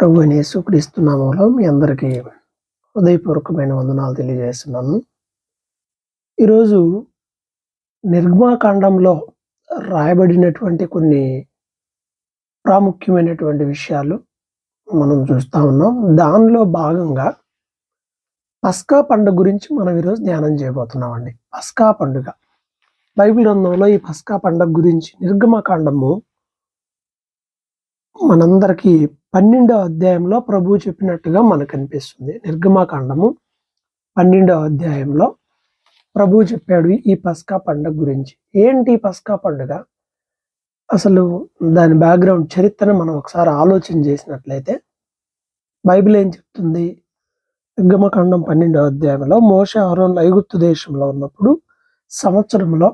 ప్రభు అయిన యేసుక్రీస్తు నామంలో మీ అందరికీ హృదయపూర్వకమైన వందనాలు తెలియజేస్తున్నాను. ఈరోజు నిర్మాకాండంలో రాయబడినటువంటి కొన్ని ప్రాముఖ్యమైనటువంటి విషయాలు మనం చూస్తా ఉన్నాం. దానిలో భాగంగా పస్కా పండుగ గురించి మనం ఈరోజు ధ్యానం చేయబోతున్నామండి. పస్కా పండుగ. బైబిల్ గ్రంథంలో ఈ పస్కా పండుగ గురించి నిర్గమకాండము మనందరికీ పన్నెండవ అధ్యాయంలో ప్రభువు చెప్పినట్టుగా మనకు అనిపిస్తుంది. నిర్గమాకాండము పన్నెండవ అధ్యాయంలో ప్రభువు చెప్పాడు ఈ పస్కా పండుగ గురించి. ఏంటి ఈ పస్కా పండుగ? అసలు దాని బ్యాక్గ్రౌండ్ చరిత్రను మనం ఒకసారి ఆలోచన చేసినట్లయితే బైబిల్ ఏం చెప్తుంది? నిర్గమకాండం పన్నెండవ అధ్యాయంలో మోష ఆరోన్ ఐగుప్తు దేశంలో ఉన్నప్పుడు సంవత్సరంలో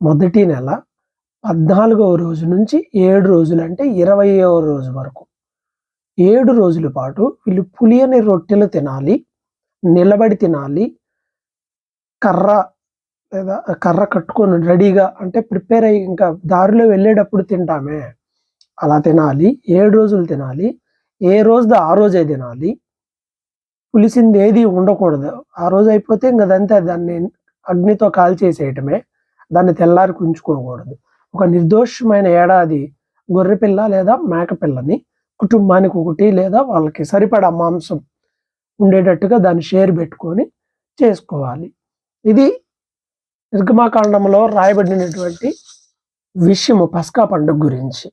మొదటి నెల పద్నాలుగవ రోజు నుంచి ఏడు రోజులు అంటే ఇరవయవ రోజు వరకు ఏడు రోజుల పాటు వీళ్ళు పులియని రొట్టెలు తినాలి నిలబడి తినాలి కర్ర లేదా కర్ర కట్టుకొని రెడీగా అంటే ప్రిపేర్ అయ్యి ఇంకా దారిలో వెళ్ళేటప్పుడు తింటామే. అలా తినాలి ఏడు రోజులు తినాలి ఏ రోజుది ఆ రోజే తినాలి. పులిసింది ఏది ఉండకూడదు. ఆ రోజు అయిపోతే ఇంకా అదంతా దాన్ని అగ్నితో కాల్చేసేయటమే. దాన్ని తెల్లారి ఉంచుకోకూడదు ఒక నిర్దోషమైన ఏడాది గొర్రెపిల్ల లేదా మేకపిల్లని కుటుంబానికి ఒకటి లేదా వాళ్ళకి సరిపడా మాంసం ఉండేటట్టుగా దాన్ని షేర్ పెట్టుకొని చేసుకోవాలి. ఇది నిర్గమాకాండంలో రాయబడినటువంటి విషయము పస్కా పండుగ గురించి.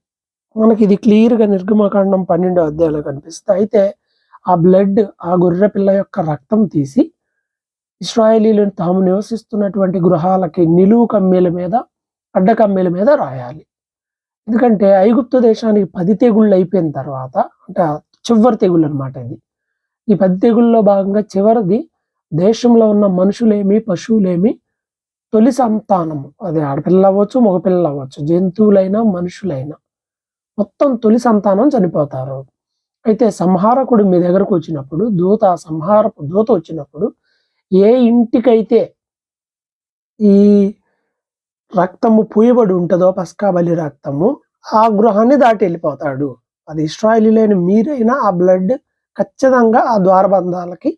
మనకి ఇది క్లియర్గా నిర్గమాకాండం పన్నెండో అధ్యాయంలో కనిపిస్తుంది. అయితే ఆ బ్లడ్ ఆ గొర్రె పిల్ల యొక్క రక్తం తీసి ఇస్రాయేలీలు తాము నివసిస్తున్నటువంటి గృహాలకి నిలువు కమ్మీల మీద అడ్డ కమ్మీల మీద రాయాలి. ఎందుకంటే ఐగుప్తు దేశానికి పది తెగుళ్ళు అయిపోయిన తర్వాత అంటే చివరి తెగుళ్ళు అనమాట ఇది. ఈ పది తెగుళ్ళలో భాగంగా చివరిది దేశంలో ఉన్న మనుషులేమి పశువులేమి తొలి సంతానము. అది ఆడపిల్ల అవ్వచ్చు మగపిల్లలు అవ్వచ్చు. జంతువులైనా మనుషులైనా మొత్తం తొలి సంతానం చనిపోతారు. అయితే సంహారకుడు మీ దగ్గరకు వచ్చినప్పుడు దూత సంహారపు దూత వచ్చినప్పుడు ఏ ఇంటికైతే ఈ రక్తము పూయబడి ఉంటుందో పస్కాబలి రక్తము ఆ గృహాన్ని దాటి వెళ్ళిపోతాడు. అది ఇస్రాయిలీలైన మీరైనా ఆ బ్లడ్ ఖచ్చితంగా ఆ ద్వారబంధాలకి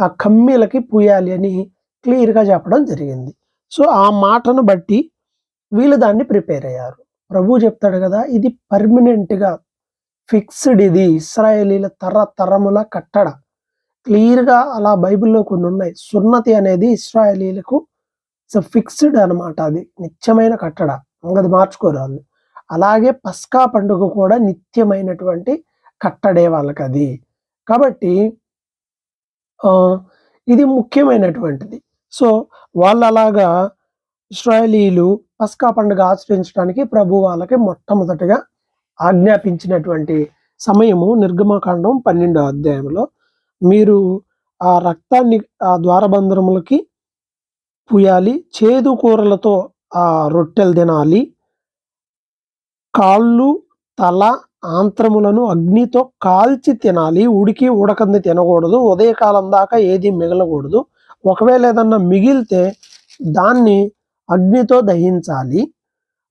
ఆ కమ్మీలకి పూయాలి అని క్లియర్గా చెప్పడం జరిగింది. సో ఆ మాటను బట్టి వీళ్ళు దాన్ని ప్రిపేర్ అయ్యారు. ప్రభు చెప్తాడు కదా ఇది పర్మనెంట్గా ఫిక్స్డ్ ఇది ఇస్రాయేలీల తరతరముల కట్టడ. క్లియర్గా అలా బైబిల్లో కొన్ని ఉన్నాయి. సున్నతి అనేది ఇస్రాయేలీలకు ఫిక్స్డ్ అనమాట అది. నిత్యమైన కట్టడ. అది మార్చుకోరు వాళ్ళు. అలాగే పస్కా పండుగ కూడా నిత్యమైనటువంటి కట్టడే వాళ్ళకి అది కాబట్టి ఇది ముఖ్యమైనటువంటిది. సో వాళ్ళు అలాగా ఇస్రాయలీలు పస్కా పండుగ ఆచరించడానికి ప్రభు వాళ్ళకి మొట్టమొదటిగా ఆజ్ఞాపించినటువంటి సమయము నిర్గమకాండం పన్నెండో అధ్యాయంలో. మీరు ఆ రక్తాన్ని ఆ ద్వారబంధరములకి పూయాలి చేదు కూరలతో ఆ రొట్టెలు తినాలి. కాళ్ళు తల ఆంత్రములను అగ్నితో కాల్చి తినాలి. ఉడికి ఉడకంది తినకూడదు. ఉదయకాలం దాకా ఏది మిగలకూడదు. ఒకవేళ ఏదన్నా మిగిలితే దాన్ని అగ్నితో దహించాలి.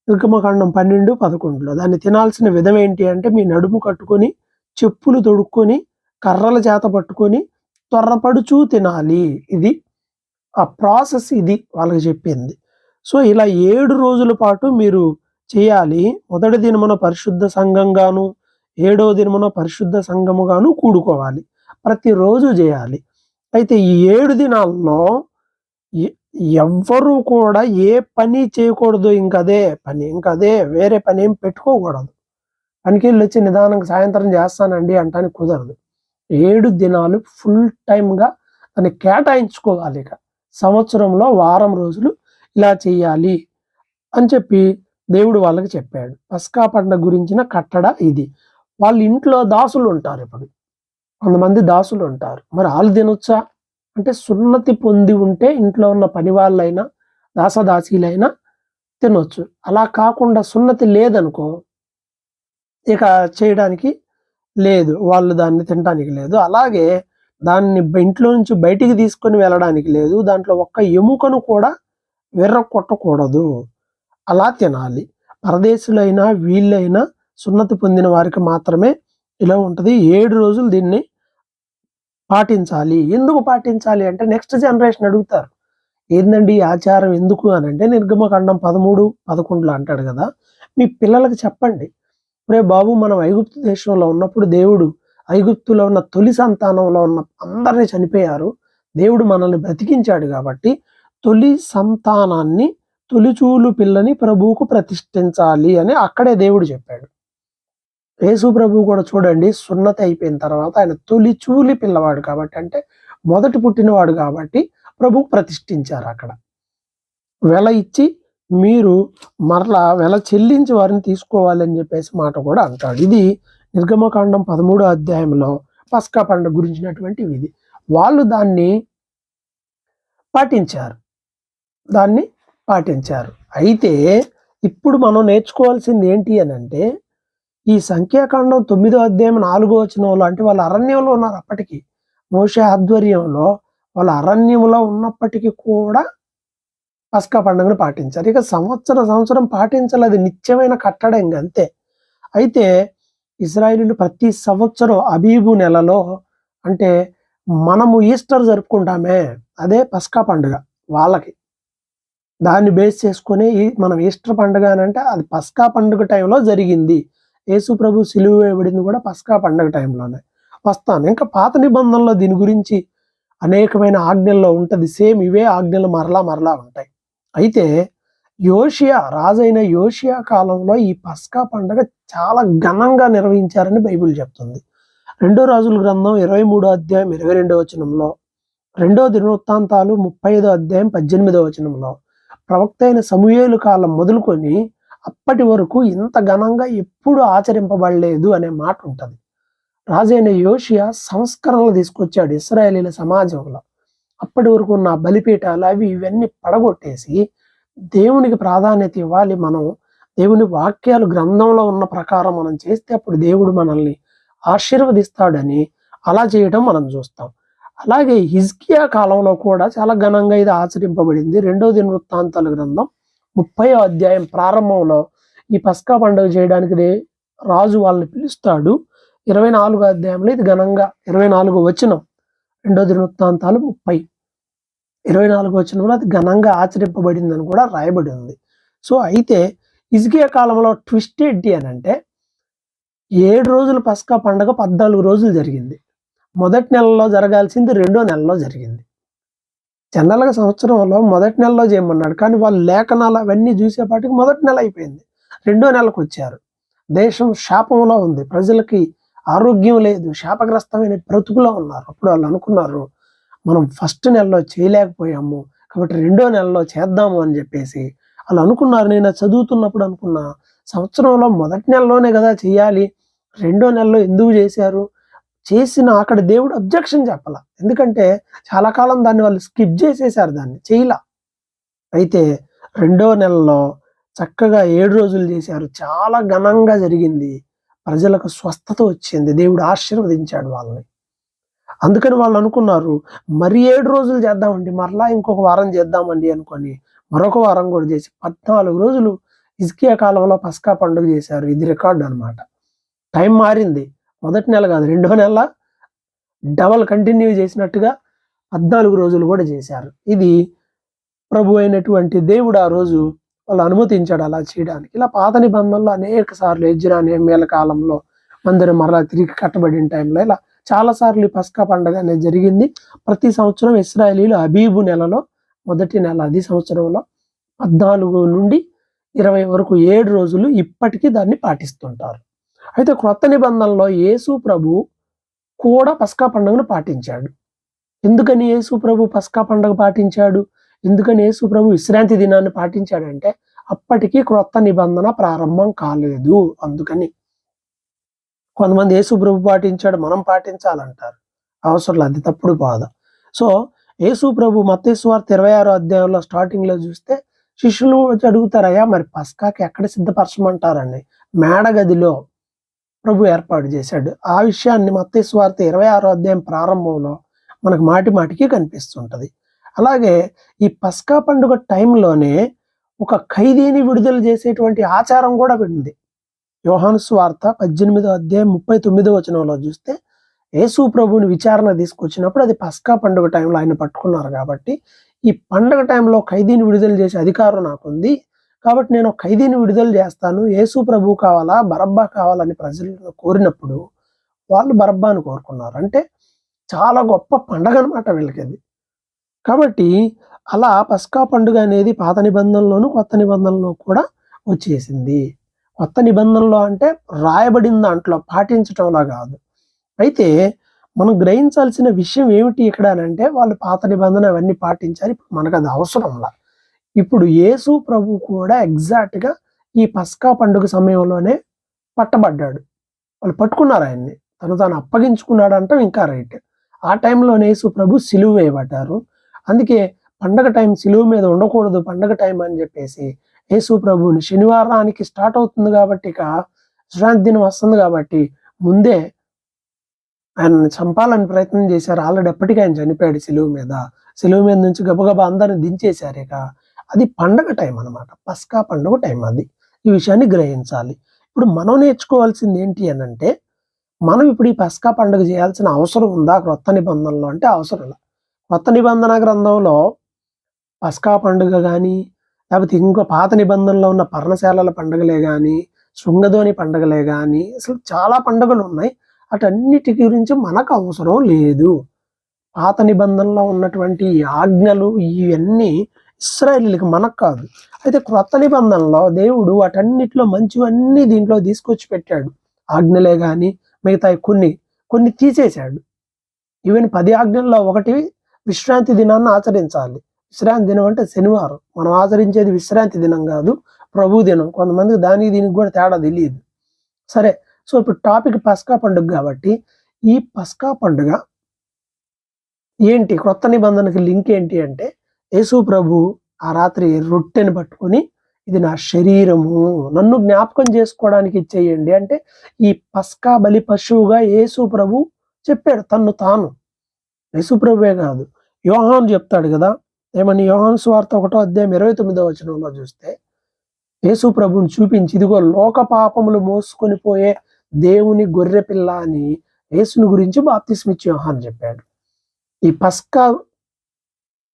నిర్గమకాండం పన్నెండు పదకొండులో దాన్ని తినాల్సిన విధం ఏంటి అంటే మీ నడుము కట్టుకొని చెప్పులు తొడుక్కొని కర్రల చేత పట్టుకొని త్వరపడుచూ తినాలి. ఇది ఆ ప్రాసెస్ ఇది వాళ్ళకి చెప్పింది. సో ఇలా ఏడు రోజుల పాటు మీరు చేయాలి. మొదటి దినమున పరిశుద్ధ సంఘంగాను ఏడో దినమున పరిశుద్ధ సంఘముగాను కూడుకోవాలి. ప్రతిరోజు చేయాలి. అయితే ఈ ఏడు దినాల్లో ఎవ్వరూ కూడా ఏ పని చేయకూడదు. ఇంకదే పని ఇంకదే వేరే పని ఏం పెట్టుకోకూడదు. పనికి వెళ్ళి వచ్చి నిదానంగా సాయంత్రం చేస్తానండి అంటానికి కుదరదు. ఏడు దినాలు ఫుల్ టైమ్గా దాన్ని కేటాయించుకోవాలి ఇక. సంవత్సరంలో వారం రోజులు ఇలా చేయాలి అని చెప్పి దేవుడు వాళ్ళకి చెప్పాడు. పస్కా పండుగ గురించిన కట్టడ ఇది. వాళ్ళ ఇంట్లో దాసులు ఉంటారు ఇప్పుడు. కొంతమంది దాసులు ఉంటారు. మరి వాళ్ళు తినొచ్చా? అంటే సున్నతి పొంది ఉంటే ఇంట్లో ఉన్న పని వాళ్ళైనా దాసదాసీలైనా తినొచ్చు. అలా కాకుండా సున్నతి లేదనుకో ఇక చేయడానికి లేదు. వాళ్ళు దాన్ని తినడానికి లేదు. అలాగే దాన్ని ఇంట్లో నుంచి బయటికి తీసుకొని వెళ్ళడానికి లేదు. దాంట్లో ఒక్క ఎముకను కూడా విర్ర కొట్టకూడదు. అలా తినాలి. పరదేశులైనా వీళ్ళైనా సున్నతి పొందిన వారికి మాత్రమే ఇలా ఉంటుంది. ఏడు రోజులు దీన్ని పాటించాలి. ఎందుకు పాటించాలి అంటే నెక్స్ట్ జనరేషన్ అడుగుతారు. ఏందండి ఈ ఆచారం ఎందుకు అని అంటే నిర్గమకాండం పదమూడు పదకొండులో అంటాడు కదా. మీ పిల్లలకు చెప్పండి. రే బాబు మనం ఐగుప్తు దేశంలో ఉన్నప్పుడు దేవుడు ఐగుప్తులో ఉన్న తొలి సంతానంలో ఉన్న అందరినీ చనిపోయారు. దేవుడు మనల్ని బ్రతికించాడు కాబట్టి తొలి సంతానాన్ని తొలిచూలు పిల్లని ప్రభువుకు ప్రతిష్ఠించాలి అని అక్కడే దేవుడు చెప్పాడు. యేసు ప్రభు కూడా చూడండి సున్నతి అయిపోయిన తర్వాత ఆయన తొలిచూలి పిల్లవాడు కాబట్టి అంటే మొదటి పుట్టినవాడు కాబట్టి ప్రభు ప్రతిష్ఠించారు అక్కడ. వెల ఇచ్చి మీరు మరలా వెల చెల్లించి వారిని తీసుకోవాలని చెప్పేసి మాట కూడా అంటాడు. ఇది నిర్గమకాండం పదమూడో అధ్యాయంలో పస్కా పండుగ గురించినటువంటి విధి. వాళ్ళు దాన్ని పాటించారు. దాన్ని పాటించారు. అయితే ఇప్పుడు మనం నేర్చుకోవాల్సింది ఏంటి అని అంటే ఈ సంఖ్యాకాండం తొమ్మిదో అధ్యాయం నాలుగో వచనంలో అంటే వాళ్ళు అరణ్యంలో ఉన్నారు అప్పటికి. మోషే ఆధ్వర్యంలో వాళ్ళ అరణ్యంలో ఉన్నప్పటికీ కూడా పస్కా పండుగను పాటించారు. ఇక సంవత్సరం సంవత్సరం పాటించాలి అది నిత్యమైన కట్టడం ఇంక అంతే. అయితే ఇజ్రాయిలీలు ప్రతి సంవత్సరం అబీబు నెలలో అంటే మనము ఈస్టర్ జరుపుకుంటామే. అదే పస్కా పండుగ వాళ్ళకి. దాన్ని బేస్ చేసుకుని ఈ- మనం ఈస్టర్ పండుగ అని అంటే అది పస్కా పండుగ టైంలో జరిగింది. యేసు ప్రభు సిలువ వేయబడింది కూడా పస్కా పండుగ టైంలోనే. వస్తాను. ఇంకా పాత నిబంధనలో దీని గురించి అనేకమైన ఆజ్ఞల్లో ఉంటుంది. సేమ్ ఇవే ఆజ్ఞలు మరలా మరలా ఉంటాయి. అయితే యోషియా రాజైన యోషియా కాలంలో ఈ పస్కా పండుగ చాలా ఘనంగా నిర్వహించారని బైబిల్ చెప్తుంది. రెండో రాజుల గ్రంథం ఇరవై మూడో అధ్యాయం ఇరవై రెండో వచనంలో రెండో దినవృత్తాంతాలు ముప్పై ఐదో అధ్యాయం పద్దెనిమిదో వచనంలో ప్రవక్త అయిన సమూహేలు కాలం మొదలుకొని అప్పటి వరకు ఇంత ఘనంగా ఎప్పుడు ఆచరింపబడలేదు అనే మాట ఉంటుంది. రాజైన యోషియా సంస్కరణలు తీసుకొచ్చాడు ఇస్రాయేలీల సమాజంలో. అప్పటి వరకు ఉన్న బలిపీఠాలు అవి ఇవన్నీ పడగొట్టేసి దేవునికి ప్రాధాన్యత ఇవ్వాలి మనం. దేవుని వాక్యాలు గ్రంథంలో ఉన్న ప్రకారం మనం చేస్తే అప్పుడు దేవుడు మనల్ని ఆశీర్వదిస్తాడని అలా చేయడం మనం చూస్తాం. అలాగే హిజ్కియా కాలంలో కూడా చాలా ఘనంగా ఇది ఆచరింపబడింది. రెండో దిన వృత్తాంతాల గ్రంథం ముప్పై అధ్యాయం ప్రారంభంలో ఈ పస్కా పండుగ చేయడానికి రాజు వాళ్ళని పిలుస్తాడు. ఇరవై నాలుగో అధ్యాయంలో ఇది ఘనంగా ఇరవై నాలుగో వచనం రెండో వృత్తాంతాలు ముప్పై. ఇరవై నాలుగో వచనంలో అది ఘనంగా ఆచరింపబడిందని కూడా రాయబడి ఉంది. సో అయితే ఇసుకే కాలంలో ట్విస్ట్ ఏంటి అని అంటే ఏడు రోజులు పస్కా పండగ పద్నాలుగు రోజులు జరిగింది. మొదటి నెలలో జరగాల్సింది రెండో నెలలో జరిగింది. జనరల్గా సంవత్సరంలో మొదటి నెలలో చేయమన్నాడు. కానీ వాళ్ళు లేఖనాలు అవన్నీ చూసేపాటికి మొదటి నెల అయిపోయింది. రెండో నెలకు వచ్చారు. దేశం శాపంలో ఉంది. ప్రజలకి ఆరోగ్యం లేదు. శాపగ్రస్తమైన బ్రతుకులో ఉన్నారు. అప్పుడు వాళ్ళు అనుకున్నారు మనం ఫస్ట్ నెలలో చేయలేకపోయాము కాబట్టి రెండో నెలలో చేద్దాము అని చెప్పేసి వాళ్ళు అనుకున్నారు. నేను చదువుతున్నప్పుడు అనుకున్నా సంవత్సరంలో మొదటి నెలలోనే కదా చేయాలి రెండో నెలలో ఎందుకు చేశారు? చేసిన అక్కడ దేవుడు అబ్జెక్షన్ చెప్పాల. ఎందుకంటే చాలా కాలం దాన్ని వాళ్ళు స్కిప్ చేసేసారు దాన్ని చేయలా. అయితే రెండో నెలలో చక్కగా ఏడు రోజులు చేశారు. చాలా ఘనంగా జరిగింది. ప్రజలకు స్వస్థత వచ్చింది. దేవుడు ఆశీర్వదించాడు వాళ్ళని. అందుకని వాళ్ళు అనుకున్నారు మరి ఏడు రోజులు చేద్దామండి మరలా ఇంకొక వారం చేద్దామండి అనుకొని మరొక వారం కూడా చేసి పద్నాలుగు రోజులు ఇజ్కియా కాలంలో పస్కా పండుగ చేశారు. ఇది రికార్డు అన్నమాట. టైం మారింది. మొదటి నెల కాదు రెండో నెల డబల్ కంటిన్యూ చేసినట్టుగా పద్నాలుగు రోజులు కూడా చేశారు. ఇది ప్రభు అయినటువంటి దేవుడు ఆ రోజు వాళ్ళు అనుమతించాడు అలా చేయడానికి. ఇలా పాత నిబంధనలు అనేక సార్లు ఎజ్రా మేల కాలంలో మందిరం మరలా తిరిగి కట్టబడిన టైంలో ఇలా చాలా సార్లు ఈ పస్కా పండుగ అనేది జరిగింది. ప్రతి సంవత్సరం ఇస్రాయలీలు అబీబు నెలలో మొదటి నెల అది సంవత్సరంలో పద్నాలుగు నుండి ఇరవై వరకు ఏడు రోజులు ఇప్పటికీ దాన్ని పాటిస్తుంటారు. అయితే క్రొత్త నిబంధనలో యేసు ప్రభు కూడా పస్కా పండుగను పాటించాడు. ఎందుకని యేసు ప్రభు పస్కా పండుగ పాటించాడు? ఎందుకని యేసు ప్రభు విశ్రాంతి దినాన్ని పాటించాడంటే అప్పటికి క్రొత్త నిబంధన ప్రారంభం కాలేదు. అందుకని కొంతమంది యేసు ప్రభు పాటించాడు మనం పాటించాలంటారు. అవసరం అది తప్పుడు బాధ. సో యేసు ప్రభు మత్తేశ్వార్త ఇరవై ఆరో అధ్యాయంలో స్టార్టింగ్లో చూస్తే శిష్యులు వచ్చి అడుగుతారయ్యా మరి పస్కాకి ఎక్కడ సిద్ధపరచమంటారండి? మేడగదిలో ప్రభు ఏర్పాటు చేశాడు. ఆ విషయాన్ని మతేశ్వార్త ఇరవై ఆరో అధ్యాయం ప్రారంభంలో మనకు మాటి మాటికి కనిపిస్తుంటది. అలాగే ఈ పస్కా పండుగ టైంలోనే ఒక ఖైదీని విడుదల చేసేటువంటి ఆచారం కూడా ఉంది. యోహాను స్వార్త పద్దెనిమిదో అధ్యాయం ముప్పై తొమ్మిదో వచనంలో చూస్తే యేసు ప్రభుని విచారణ తీసుకొచ్చినప్పుడు అది పస్కా పండుగ టైంలో ఆయన పట్టుకున్నారు కాబట్టి ఈ పండుగ టైంలో ఖైదీని విడుదల చేసే అధికారం నాకుంది. కాబట్టి నేను ఖైదీని విడుదల చేస్తాను యేసు ప్రభు కావాలా బరబ్బా కావాలని ప్రజలు కోరినప్పుడు వాళ్ళు బరబ్బాను కోరుకున్నారు. అంటే చాలా గొప్ప పండగ అనమాట వీళ్ళకి అది. కాబట్టి అలా పస్కా పండుగ అనేది పాత నిబంధనలోను కొత్త నిబంధనలో కూడా వచ్చేసింది. కొత్త నిబంధనలో అంటే రాయబడిన దాంట్లో పాటించటంలా కాదు. అయితే మనం గ్రహించాల్సిన విషయం ఏమిటి ఇక్కడ అని అంటే వాళ్ళు పాత నిబంధన అవన్నీ పాటించారు ఇప్పుడు మనకు అది అవసరంలా. ఇప్పుడు యేసు ప్రభు కూడా ఎగ్జాక్ట్గా ఈ పస్కా పండుగ సమయంలోనే పట్టబడ్డాడు. వాళ్ళు పట్టుకున్నారు ఆయన్ని. తను తాను అప్పగించుకున్నాడు అంటాం ఇంకా రైట్. ఆ టైంలోనే యేసు ప్రభు సిలువ వేయబడ్డారు. అందుకే పండగ టైం సిలువ మీద ఉండకూడదు పండగ టైం అని చెప్పేసి యేసు ప్రభువుని శనివారానికి స్టార్ట్ అవుతుంది కాబట్టి ఇక విశ్రాంతి దినం వస్తుంది కాబట్టి ముందే ఆయన చంపాలని ప్రయత్నం చేశారు. ఆల్రెడీ ఎప్పటికీ ఆయన చనిపోయాడు సిలువ మీద. సిలువ మీద నుంచి గబగబా అందరిని దించేశారు ఇక. అది పండగ టైం అన్నమాట. పస్కా పండుగ టైం అది. ఈ విషయాన్ని గ్రహించాలి. ఇప్పుడు మనం నేర్చుకోవాల్సింది ఏంటి అని అంటే మనం ఇప్పుడు ఈ పస్కా పండుగ చేయాల్సిన అవసరం ఉందా? క్రొత్త నిబంధనలో అంటే అవసరం లేదు. కొత్త నిబంధన గ్రంథంలో పస్కా పండుగ కానీ లేకపోతే ఇంకో పాత నిబంధనలో ఉన్న పర్ణశాలల పండుగలే కానీ శృంగధోని పండుగలే కానీ అసలు చాలా పండుగలు ఉన్నాయి. అటన్నిటి గురించి మనకు అవసరం లేదు. పాత నిబంధనలో ఉన్నటువంటి ఆజ్ఞలు ఇవన్నీ ఇస్రాయేలీలకు మనకు కాదు. అయితే క్రొత్త నిబంధనలో దేవుడు వాటన్నిటిలో మంచివన్నీ దీంట్లో తీసుకొచ్చి పెట్టాడు. ఆజ్ఞలే కానీ మిగతా కొన్ని కొన్ని తీసేశాడు. ఈవెన్ పది ఆజ్ఞల్లో ఒకటి విశ్రాంతి దినాన్ని ఆచరించాలి. విశ్రాంతి దినం అంటే శనివారం. మనం ఆచరించేది విశ్రాంతి దినం కాదు ప్రభు దినం. కొంతమందికి దానికి దీనికి కూడా తేడా తెలియదు. సరే సో ఇప్పుడు టాపిక్ పస్కా పండుగ కాబట్టి ఈ పస్కా పండుగ ఏంటి? క్రొత్త నిబంధనకి లింక్ ఏంటి అంటే యేసు ప్రభు ఆ రాత్రి రొట్టెని పట్టుకొని ఇది నా శరీరము నన్ను జ్ఞాపకం చేసుకోవడానికి ఇచ్చేయండి అంటే ఈ పస్కా బలి పశువుగా యేసు ప్రభు చెప్పాడు తన్ను తాను. యేసు ప్రభువే కాదు. యోహాను చెప్తాడు కదా ఏమని యోహాను స్వార్థ ఒకటో అధ్యాయం ఇరవై తొమ్మిదో వచనంలో చూస్తే యేసు ప్రభుని చూపించి ఇదిగో లోక పాపములు మోసుకొని పోయే దేవుని గొర్రె పిల్ల అని యేసుని గురించి బాప్తిస్మిచ్చి యోహాను చెప్పాడు. ఈ పస్కా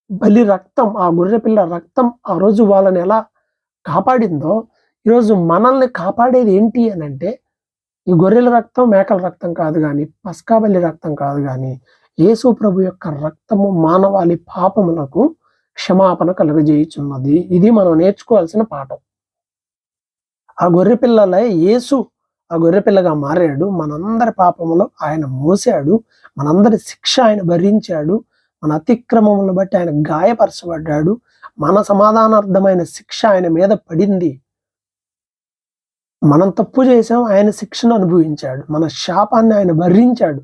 బలి రక్తం ఆ గొర్రె పిల్ల రక్తం ఆ రోజు వాళ్ళని ఎలా కాపాడిందో ఈరోజు మనల్ని కాపాడేది ఏంటి అని అంటే ఈ గొర్రెల రక్తం మేకల రక్తం కాదు కానీ పస్కా బలి రక్తం కాదు కానీ యేసు ప్రభు యొక్క రక్తము మానవాళి పాపములకు క్షమాపణ కలుగజేయుచున్నది. ఇది మనం నేర్చుకోవాల్సిన పాఠం. ఆ గొర్రె పిల్లలే యేసు ఆ గొర్రె పిల్లగా మారాడు. మనందరి పాపములో ఆయన మోసాడు. మనందరి శిక్ష ఆయన భరించాడు. మన అతిక్రమములను బట్టి ఆయన గాయపరచబడ్డాడు. మన సమాధానార్థమైన శిక్ష ఆయన మీద పడింది. మనం తప్పు చేసాం ఆయన శిక్షను అనుభవించాడు. మన శాపాన్ని ఆయన భరించాడు.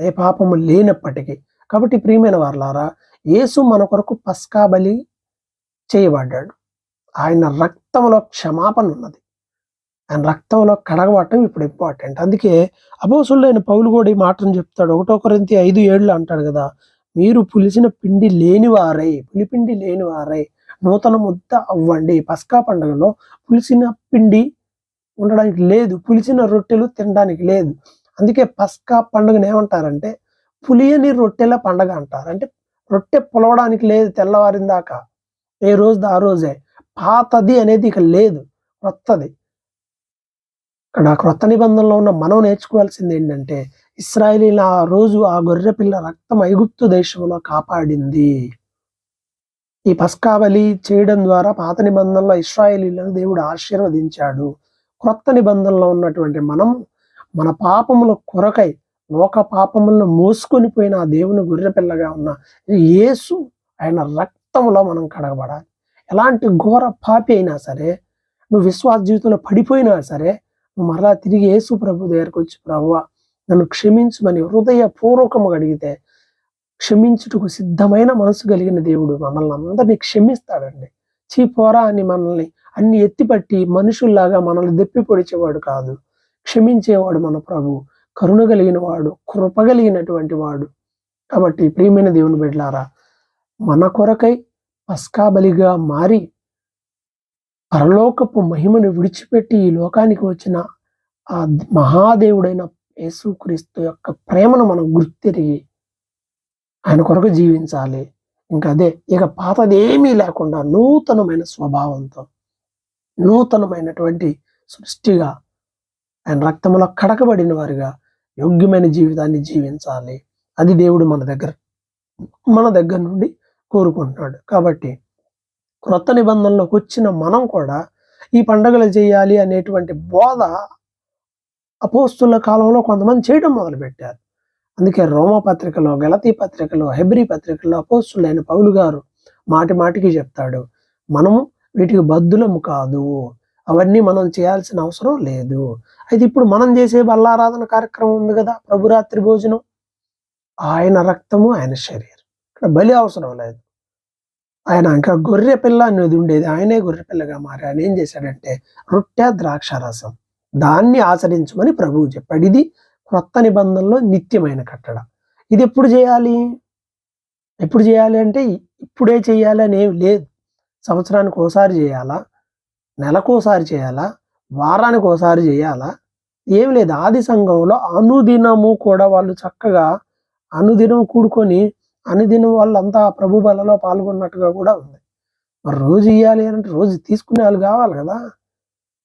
ఏ పాపము లేనప్పటికీ. కాబట్టి ప్రియమైన వారలారా యేసు మన కొరకు పస్కా బలి చేయబడ్డాడు. ఆయన రక్తంలో క్షమాపణ ఉన్నది. ఆయన రక్తంలో కడగబట్టం ఇప్పుడు ఇంపార్టెంట్ అందుకే అపోసులైన పౌలు కూడా ఈ మాటను చెప్తాడు. ఒకటో కొరింతి ఐదు ఏళ్ళు అంటాడు కదా మీరు పులిసిన పిండి లేనివారై పులిపిండి లేనివారై నూతన ముద్ద అవ్వండి. పస్కా పండుగలో పులిసిన పిండి ఉండడానికి లేదు పులిసిన రొట్టెలు తినడానికి లేదు. అందుకే పస్కా పండుగను ఏమంటారంటే పులియని రొట్టెల పండగ అంటారు. అంటే రొట్టె పొలవడానికి లేదు తెల్లవారిన దాకా. ఏ రోజు ఆ రోజే. పాతది అనేది ఇక లేదు. క్రొత్తది. ఇక్కడ క్రొత్త నిబంధనలో ఉన్న మనం నేర్చుకోవాల్సింది ఏంటంటే ఇస్రాయేలీల ఆ రోజు ఆ గొర్రె పిల్ల రక్తం ఐగుప్తు దేశంలో కాపాడింది. ఈ పస్కాబలి చేయడం ద్వారా పాత నిబంధనలో ఇస్రాయేలీలను దేవుడు ఆశీర్వదించాడు. క్రొత్త నిబంధనలో ఉన్నటువంటి మనం మన పాపముల కొరకై లోక పాపములను మోసుకొని పోయిన ఆ దేవుని గొర్రె పిల్లగా ఉన్న యేసు ఆయన రక్తంలో మనం కడగబడాలి. ఎలాంటి ఘోర పాపి అయినా సరే నువ్వు విశ్వాస జీవితంలో పడిపోయినా సరే నువ్వు మరలా తిరిగి యేసు ప్రభు దగ్గరకు వచ్చి ప్రభువ నన్ను క్షమించమని హృదయపూర్వకముగా అడిగితే క్షమించుటకు సిద్ధమైన మనసు కలిగిన దేవుడు మనల్ని అందరినీ క్షమిస్తాడండి. చీపోరా అని మనల్ని అన్ని ఎత్తిపట్టి మనుషుల్లాగా మనల్ని దెప్పి పొడిచేవాడు కాదు. క్షమించేవాడు మన ప్రభు. కరుణ కలిగిన వాడు కృప కలిగినటువంటి వాడు. కాబట్టి ప్రియమైన దేవుని బిడ్డలారా మన కొరకై పస్కా బలిగా మారి పరలోకపు మహిమను విడిచిపెట్టి ఈ లోకానికి వచ్చిన ఆ మహాదేవుడైన యేసుక్రీస్తు యొక్క ప్రేమను మనం గుర్తిరిగి ఆయన కొరకు జీవించాలి. ఇంకా అదే ఇక పాతదేమీ లేకుండా నూతనమైన స్వభావంతో నూతనమైనటువంటి సృష్టిగా ఆయన రక్తంలో కడకబడిన వారిగా యోగ్యమైన జీవితాన్ని జీవించాలి. అది దేవుడు మన దగ్గర మన దగ్గర నుండి కోరుకుంటున్నాడు కాబట్టి క్రొత్త నిబంధనలోకి వచ్చిన మనం కూడా ఈ పండుగలు చేయాలి అనేటువంటి బోధ అపోస్తుల కాలంలో కొంతమంది చేయడం మొదలుపెట్టారు. అందుకే రోమపత్రికలో గలతీ పత్రికలో హెబ్రి పత్రికలో అపోస్తులైన పౌలు గారు మాటి మాటికి చెప్తాడు మనము వీటికి బద్దులము కాదు. అవన్నీ మనం చేయాల్సిన అవసరం లేదు. అయితే ఇప్పుడు మనం చేసే బల్లారాధన కార్యక్రమం ఉంది కదా ప్రభురాత్రి భోజనం. ఆయన రక్తము ఆయన శరీరం. ఇక్కడ బలి అవసరం లేదు. ఆయన ఇంకా గొర్రె పిల్ల అనేది ఉండేది. ఆయనే గొర్రె పిల్లగా మారి ఆయన ఏం చేశాడంటే రొట్టె ద్రాక్ష రసం. దాన్ని ఆచరించమని ప్రభువు చెప్పాడు. ఇది క్రొత్త నిబంధనలో నిత్యమైన కట్టడ. ఇది ఎప్పుడు చేయాలి? ఎప్పుడు చేయాలి అంటే ఇప్పుడే చేయాలి అని లేదు. సంవత్సరానికి ఒకసారి చేయాలా? నెలకోసారి చేయాలా? వారానికి ఒకసారి చేయాలా? ఏం లేదు. ఆది సంఘంలో అనుదినము కూడా వాళ్ళు చక్కగా అనుదినం కూడుకొని అనుదినం వాళ్ళంతా ప్రభు బలలో పాల్గొన్నట్టుగా కూడా ఉంది. మరి రోజు ఇవ్వాలి అంటే రోజు తీసుకునే వాళ్ళు కావాలి కదా.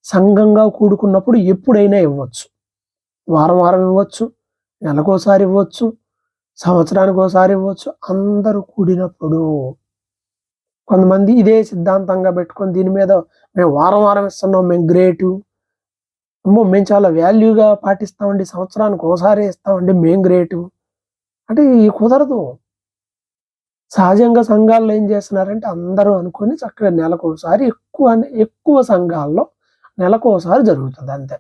సంఘంగా కూడుకున్నప్పుడు ఎప్పుడైనా ఇవ్వచ్చు. వారం వారం ఇవ్వచ్చు. నెలకోసారి ఇవ్వచ్చు. సంవత్సరానికి ఒకసారి ఇవ్వచ్చు. అందరూ కూడినప్పుడు కొంతమంది ఇదే సిద్ధాంతంగా పెట్టుకొని దీని మీద మేము వారం వారం ఇస్తున్నాం. మేము గ్రేటు. అమ్మో మేము చాలా వాల్యూగా పాటిస్తామండి. సంవత్సరానికి ఒకసారి ఇస్తామండి. మేం గ్రేటు అంటే ఈ కుదరదు. సహజంగా సంఘాల్లో ఏం చేస్తున్నారంటే అందరూ అనుకొని చక్కగా నెలకోసారి ఎక్కువ ఎక్కువ సంఘాల్లో నెలకోసారి జరుగుతుంది అంతే.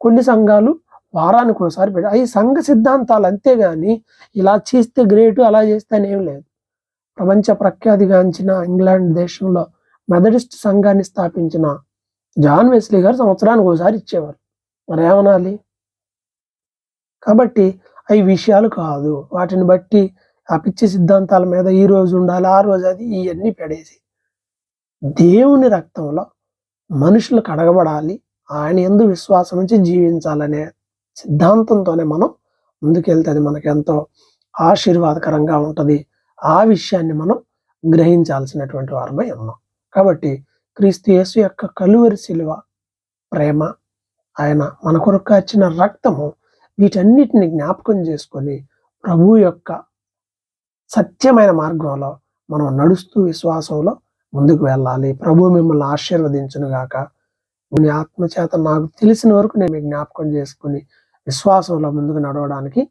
కొన్ని సంఘాలు వారానికి ఒకసారి పెట్టి అవి సంఘ సిద్ధాంతాలు అంతేగాని ఇలా చేస్తే గ్రేటు అలా చేస్తే అని ఏం లేదు. ప్రపంచ ప్రఖ్యాతిగాంచిన ఇంగ్లాండ్ దేశంలో మెథడిస్ట్ సంఘాన్ని స్థాపించిన జాన్ వెస్లీ గారు సంవత్సరానికి ఒకసారి ఇచ్చేవారు. మరి ఏమనాలి? కాబట్టి అవి విషయాలు కాదు. వాటిని బట్టి ఆ పిచ్చి సిద్ధాంతాల మీద ఈ రోజు ఉండాలి ఆ రోజు అది ఇవన్నీ పెడేసి. దేవుని రక్తంలో మనుషులు కడగబడాలి ఆయన ఎందు విశ్వాసం నుంచి జీవించాలనే సిద్ధాంతంతోనే మనం ముందుకెళ్తుంది మనకెంతో మనకు ఎంతో ఆశీర్వాదకరంగా ఉంటుంది. ఆ విషయాన్ని మనం గ్రహించాల్సినటువంటి వారమై ఉన్నాం. కాబట్టి క్రీస్తు యేసు యొక్క కలువరి శిలువ ప్రేమ ఆయన మన కొరకు వచ్చిన రక్తము వీటన్నిటిని జ్ఞాపకం చేసుకొని ప్రభు యొక్క సత్యమైన మార్గంలో మనం నడుస్తూ విశ్వాసంలో ముందుకు వెళ్ళాలి. ప్రభు మిమ్మల్ని ఆశీర్వదించునుగాక. మీ ఆత్మచేత నాకు తెలిసిన వరకు నేను జ్ఞాపకం చేసుకుని విశ్వాసంలో ముందుకు నడవడానికి